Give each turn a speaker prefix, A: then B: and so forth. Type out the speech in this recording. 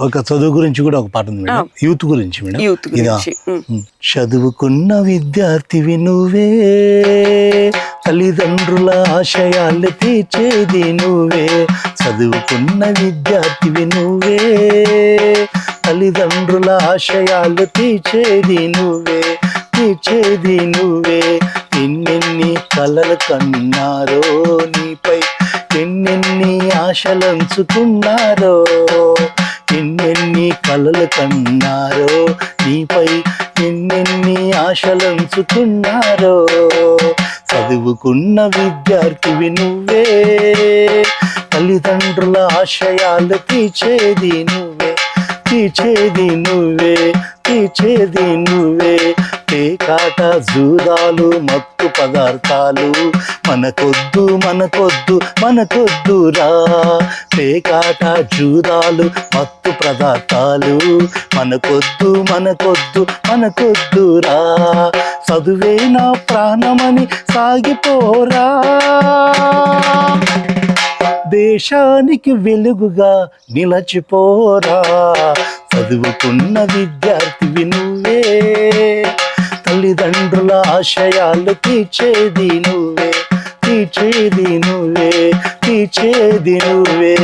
A: ఒక చదువు గురించి కూడా ఒక పాట ఉంది మేడం. యూత్ గురించి మేడం.
B: యూత్ గురించి.
A: చదువుకున్న విద్యార్థివి నువ్వే. తల్లిదండ్రుల ఆశయాలు తీర్చేది నువ్వే. చదువుకున్న విద్యార్థివి నువ్వే. తల్లిదండ్రుల ఆశయాలు తీర్చేది నువ్వే. తీర్చేది నువ్వే. ఎన్నెన్ని కలలు కన్నారో నీపై. ఎన్నెన్ని ఆశలంచుకున్నారో కలలు కన్నారో? నీపై ఎన్నెన్ని ఆశలంచుకున్నారో చదువుకున్న విద్యార్థివి నువ్వే. తల్లిదండ్రుల ఆశయాలు తీర్చేది నువ్వే. తీర్చేది నువ్వే. తీర్చేది నువ్వే. కాట జూదాలు మత్తు పదార్థాలు. మనకొద్దు మనకొద్దు మనకొద్దురా. పేకాట జూదాలు మత్తు పదార్థాలు. మనకొద్దు మనకొద్దు మనకొద్దురా. చదువే నా ప్రాణమని సాగిపోరా. దేశానికి వెలుగుగా నిలచిపోరా. చదువుకున్న విద్యార్థి విను తల్లిదండ్రుల ఆశయాలు తీర్చేది నువ్వే తీర్చేది నువ్వే తీర్చేది నువ్వే.